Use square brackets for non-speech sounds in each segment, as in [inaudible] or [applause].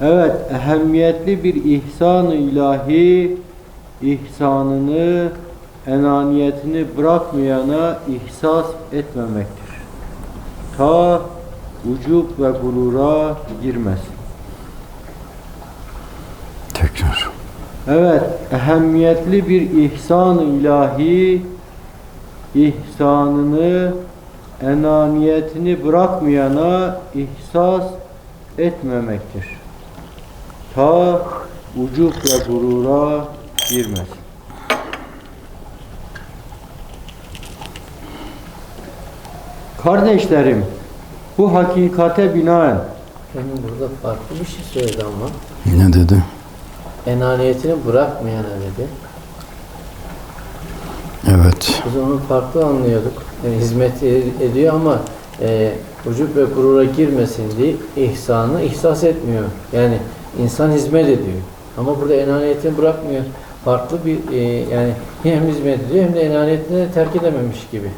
Evet, ehemmiyetli bir ihsan-ı ilahi ihsanını, enaniyetini bırakmayana ihsas etmemektir. Ta ucub ve gurura girmesin. Tekrar. Evet, ehemmiyetli bir ihsan-ı ilahi ihsanını, enaniyetini bırakmayana ihsas etmemektir. Ta ucub ve gurura girmesin. Kardeşlerim, bu hakikate binaen Efendim burada farklı bir şey söyledi ama. Ne dedi? Enaniyetini bırakmayana dedi. Evet. Biz onu farklı anlıyorduk. Yani hizmet ediyor ama e, ucup ve gurura girmesin diye ihsanı ihsas etmiyor. Yani insan hizmet ediyor. Ama burada enaniyetini bırakmıyor. Farklı bir e, yani hem hizmet ediyor hem de enaniyetini terk edememiş gibi.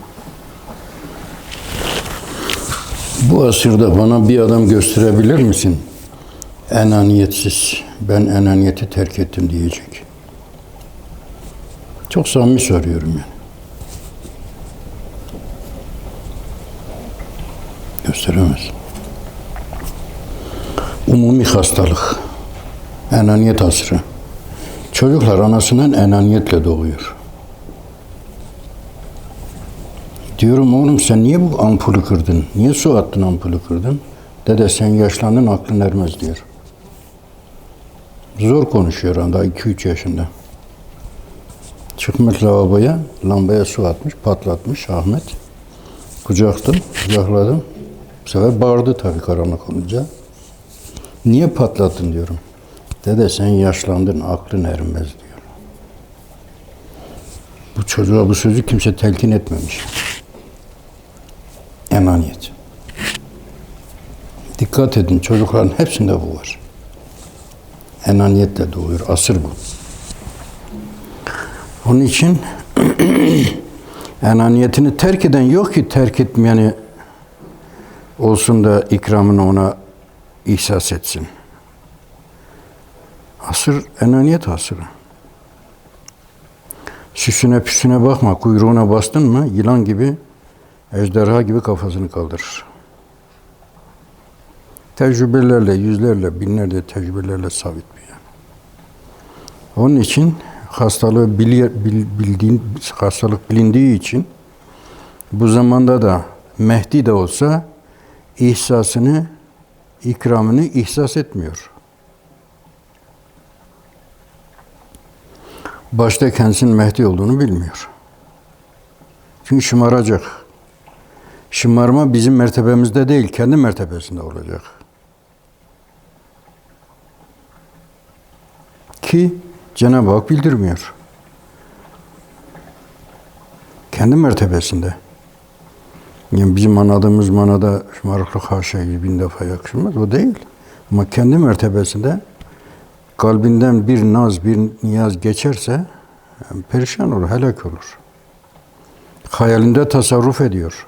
Bu asırda bana bir adam gösterebilir misin? Enaniyetsiz. Ben enaniyeti terk ettim diyecek. Çok samimi soruyorum yani. Gösteremez. Umumi hastalık. Enaniyet asrı. Çocuklar anasından enaniyetle doğuyor. Diyorum oğlum sen niye bu ampulü kırdın? Niye su attın ampulü kırdın? Dede sen yaşlandın aklın ermez diyor. Zor konuşuyor anda 2-3 yaşında. Çıkmış lavaboya, lambaya su atmış, patlatmış Ahmet. Kucaktım, kucakladım. Bu sefer bağırdı tabii karanlık olunca. Niye patlattın diyorum. Dede sen yaşlandın, aklın ermez diyor. Bu çocuğa bu sözü kimse telkin etmemiş. Emaniyet. Dikkat edin çocukların hepsinde bu var. Enaniyetle doğuyor. Asır bu. Onun için [clears throat] enaniyetini terk eden yok ki terk etmeyeni olsun da ikramını ona ihsas etsin. Asır enaniyet asırı. Süsüne püsüne bakma, kuyruğuna bastın mı yılan gibi, ejderha gibi kafasını kaldırır. Tecrübelerle, yüzlerle, binlerce tecrübelerle sabit bir yani. Onun için hastalığı bili- bil- bildiğin, hastalık bilindiği için bu zamanda da Mehdi de olsa ihsasını, ikramını ihsas etmiyor. Başta kendisinin Mehdi olduğunu bilmiyor. Çünkü şımaracak. Şımarma bizim mertebemizde değil, kendi mertebesinde olacak. Ki Cenab-ı Hak bildirmiyor. Kendi mertebesinde. Yani bizim anladığımız manada şımarıklık haşa yüz bin defa yakışmaz. O değil. Ama kendi mertebesinde kalbinden bir naz, bir niyaz geçerse perişan olur, helak olur. Hayalinde tasarruf ediyor.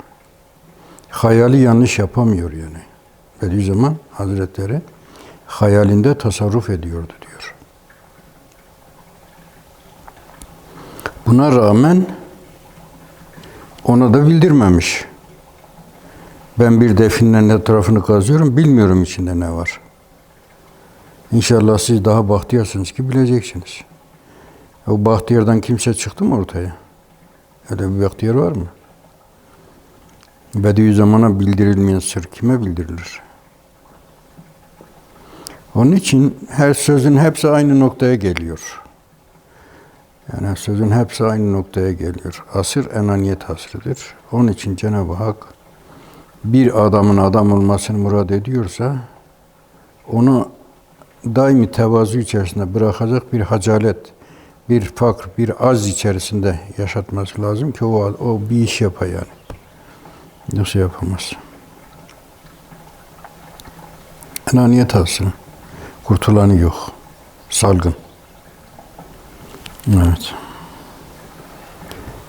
Hayali yanlış yapamıyor yani. Bediüzzaman Hazretleri hayalinde tasarruf ediyordu diyor. Buna rağmen ona da bildirmemiş. Ben bir definin etrafını kazıyorum, bilmiyorum içinde ne var. İnşallah siz daha bahtiyarsınız ki bileceksiniz. O bahtiyardan kimse çıktı mı ortaya? Öyle bir bahtiyar var mı? Bediüzzaman'a bildirilmeyen sır kime bildirilir? Onun için her sözün hepsi aynı noktaya geliyor. Yani sözün hepsi aynı noktaya geliyor. Asır enaniyet asrıdır. Onun için Cenab-ı Hak bir adamın adam olmasını murad ediyorsa onu daimi tevazu içerisinde bırakacak bir hacalet, bir fakr, bir az içerisinde yaşatması lazım ki o, o bir iş yapar yani. Yoksa yapamaz. Enaniyet asrı. Kurtulanı yok. Salgın. Evet.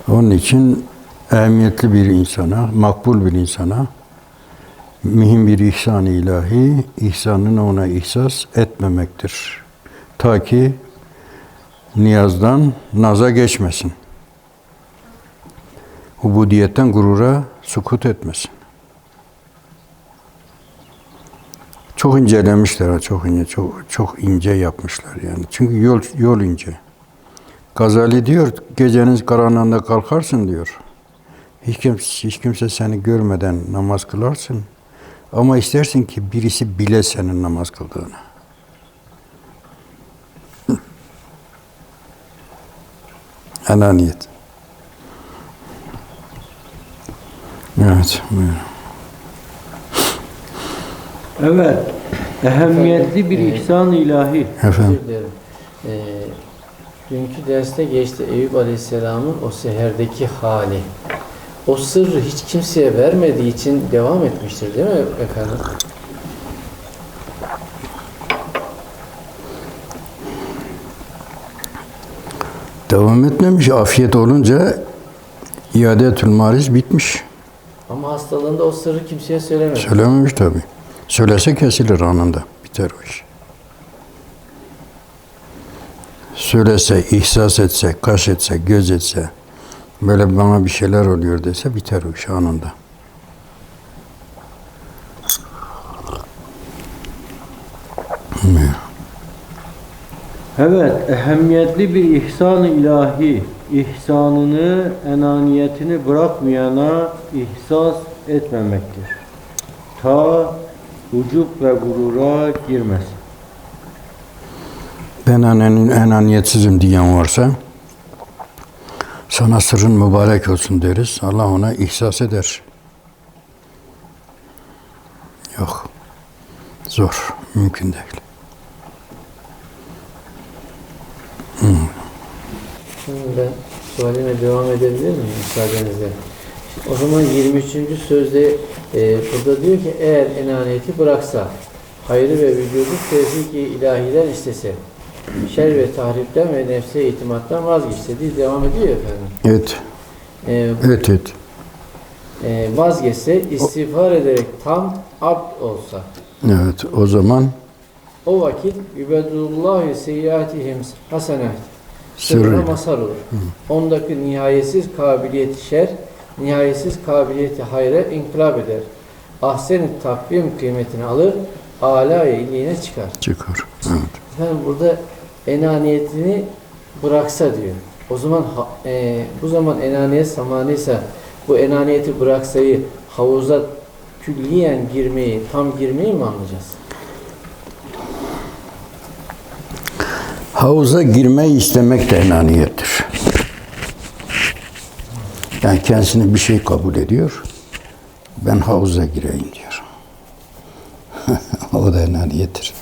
Onun için ehemmiyetli bir insana, makbul bir insana mühim bir ihsan ilahi, ihsanını ona ihsas etmemektir. Ta ki niyazdan naza geçmesin. Ubudiyetten gurura sukut etmesin. Çok incelemişler, çok ince, çok çok ince yapmışlar yani. Çünkü yol yol ince. Gazali diyor, gecenin karanlığında kalkarsın diyor. Hiç kimse, hiç kimse seni görmeden namaz kılarsın. Ama istersin ki birisi bile senin namaz kıldığını. [laughs] Enaniyet. Evet, buyurun. Evet. Ehemmiyetli bir Evet. ihsan ilahi. Efendim. Ee, dünkü derste geçti Eyüp Aleyhisselam'ın o seherdeki hali. O sırrı hiç kimseye vermediği için devam etmiştir değil mi efendim? Devam etmemiş. Afiyet olunca iadetül mariz bitmiş. Ama hastalığında o sırrı kimseye söylemedi. Söylememiş tabi. Söylese kesilir anında. Biter o iş. Söylese, ihsas etse, kaş etse, göz etse, böyle bana bir şeyler oluyor dese biter o iş anında. Evet, ehemmiyetli bir ihsan ilahi. İhsanını, enaniyetini bırakmayana ihsas etmemektir. Ta ucup ve gurura girmesin. Ben enanin, enaniyetsizim diyen varsa sana sırrın mübarek olsun deriz. Allah ona ihsas eder. Yok. Zor. Mümkün değil. Şimdi ben sualime devam edebilir miyim müsaadenizle? O zaman 23. sözde e, burada diyor ki eğer enaniyeti bıraksa, hayrı ve vücudu tevfik-i ilahiden istese, şer ve tahripten ve nefse itimattan vazgeçse diye devam ediyor efendim. Evet. E, Evet, evet. e, vazgeçse, istiğfar ederek tam abd olsa, Evet, o zaman o vakit yübedullahi seyyatihim hasenat sırrına mazhar olur. Ondaki nihayetsiz kabiliyeti şer, nihayetsiz kabiliyeti hayra inkılap eder. Ahsen-i takvim kıymetini alır, âlâ-i iliğine çıkar. çıkar. Evet. Efendim burada enaniyetini bıraksa diyor. O zaman e, bu zaman enaniyet samanıysa bu enaniyeti bıraksayı havuza külliyen girmeyi, tam girmeyi mi anlayacağız? Havuza girmeyi istemek de enaniyettir. Yani kendisini bir şey kabul ediyor. Ben havuza gireyim diyor. [laughs] o da enaniyettir.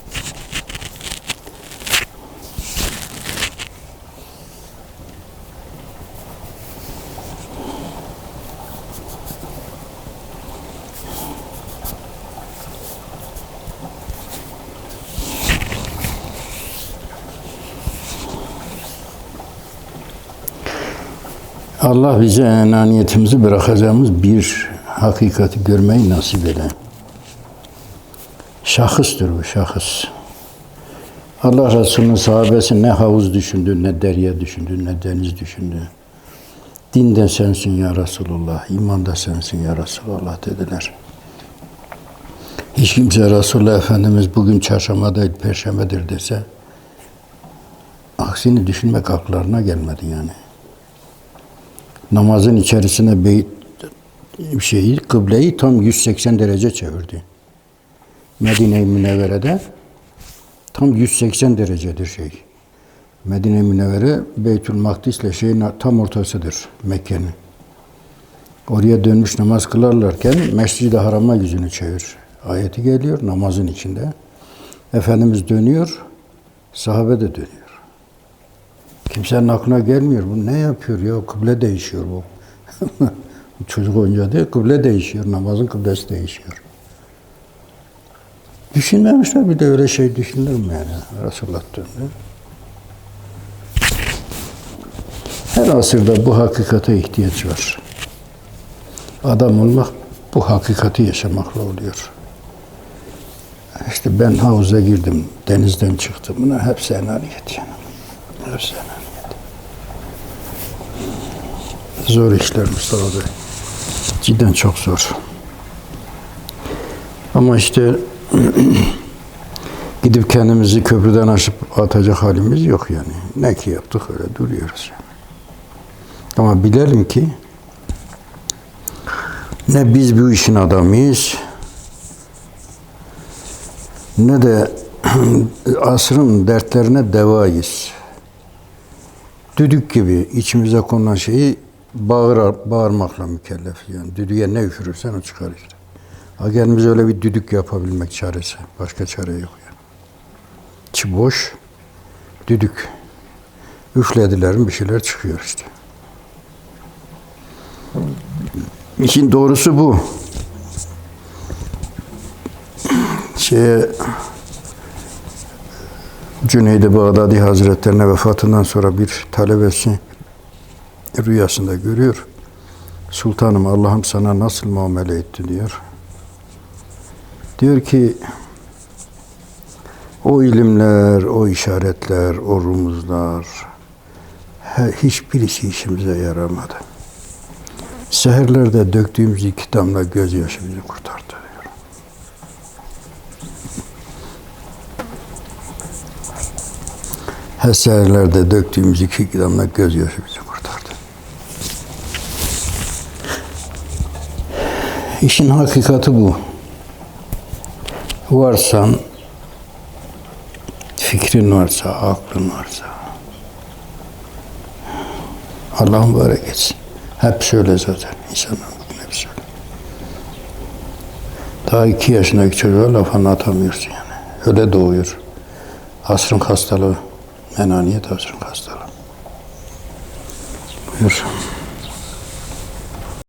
Allah bize enaniyetimizi bırakacağımız bir hakikati görmeyi nasip eder. Şahıstır bu şahıs. Allah Resulü'nün sahabesi ne havuz düşündü, ne derya düşündü, ne deniz düşündü. Din de sensin ya Resulullah, iman da sensin ya Resulullah dediler. Hiç kimse Resulullah Efendimiz bugün çarşamba değil, perşembedir dese, aksini düşünmek aklarına gelmedi yani namazın içerisine beyt şeyi, kıbleyi tam 180 derece çevirdi. Medine-i Münevvere'de tam 180 derecedir şey. Medine-i Münevvere Beytül Makdis'le şeyin tam ortasıdır Mekke'nin. Oraya dönmüş namaz kılarlarken Mescid-i Haram'a yüzünü çevir. Ayeti geliyor namazın içinde. Efendimiz dönüyor, sahabe de dönüyor. Kimsenin aklına gelmiyor. Bu ne yapıyor ya? Kıble değişiyor [laughs] bu. Çocuk oyuncağı değil, kıble değişiyor. Namazın kıblesi değişiyor. Düşünmemişler bir de öyle şey düşünülür mü yani? Resulullah döndü. Her asırda bu hakikate ihtiyaç var. Adam olmak bu hakikati yaşamakla oluyor. işte ben havuza girdim, denizden çıktım. Bunlar hepsi enaniyet yani. Hepsi enaniyet. Zor işler Mustafa Bey. Cidden çok zor. Ama işte [clears throat] gidip kendimizi köprüden aşıp atacak halimiz yok yani. Ne ki yaptık öyle duruyoruz. Ama bilelim ki ne biz bu işin adamıyız ne de [clears throat] asrın dertlerine devayız. Düdük gibi içimize konulan şeyi bağır, bağırmakla mükellef. Yani düdüğe ne üfürürsen o çıkar işte. Ha öyle bir düdük yapabilmek çaresi. Başka çare yok yani. İçi boş, düdük. Üflediler bir şeyler çıkıyor işte. İşin doğrusu bu. Şeye, Cüneydi Bağdadi Hazretlerine vefatından sonra bir talebesi rüyasında görüyor. Sultanım Allah'ım sana nasıl muamele etti diyor. Diyor ki o ilimler, o işaretler, o rumuzlar hiçbirisi işimize yaramadı. Seherlerde döktüğümüz iki damla gözyaşı bizi kurtardı diyor. Her seherlerde döktüğümüz iki damla gözyaşı bizi kurtardı. İşin hakikati bu. Varsan, fikrin varsa, aklın varsa, Allah mübarek etsin. Hep şöyle zaten. İnsanların bugün hep şöyle. Daha iki yaşındaki çocuğa laf anlatamıyorsun yani. Öyle doğuyor. Asrın hastalığı. Menaniyet asrın hastalığı. Buyur.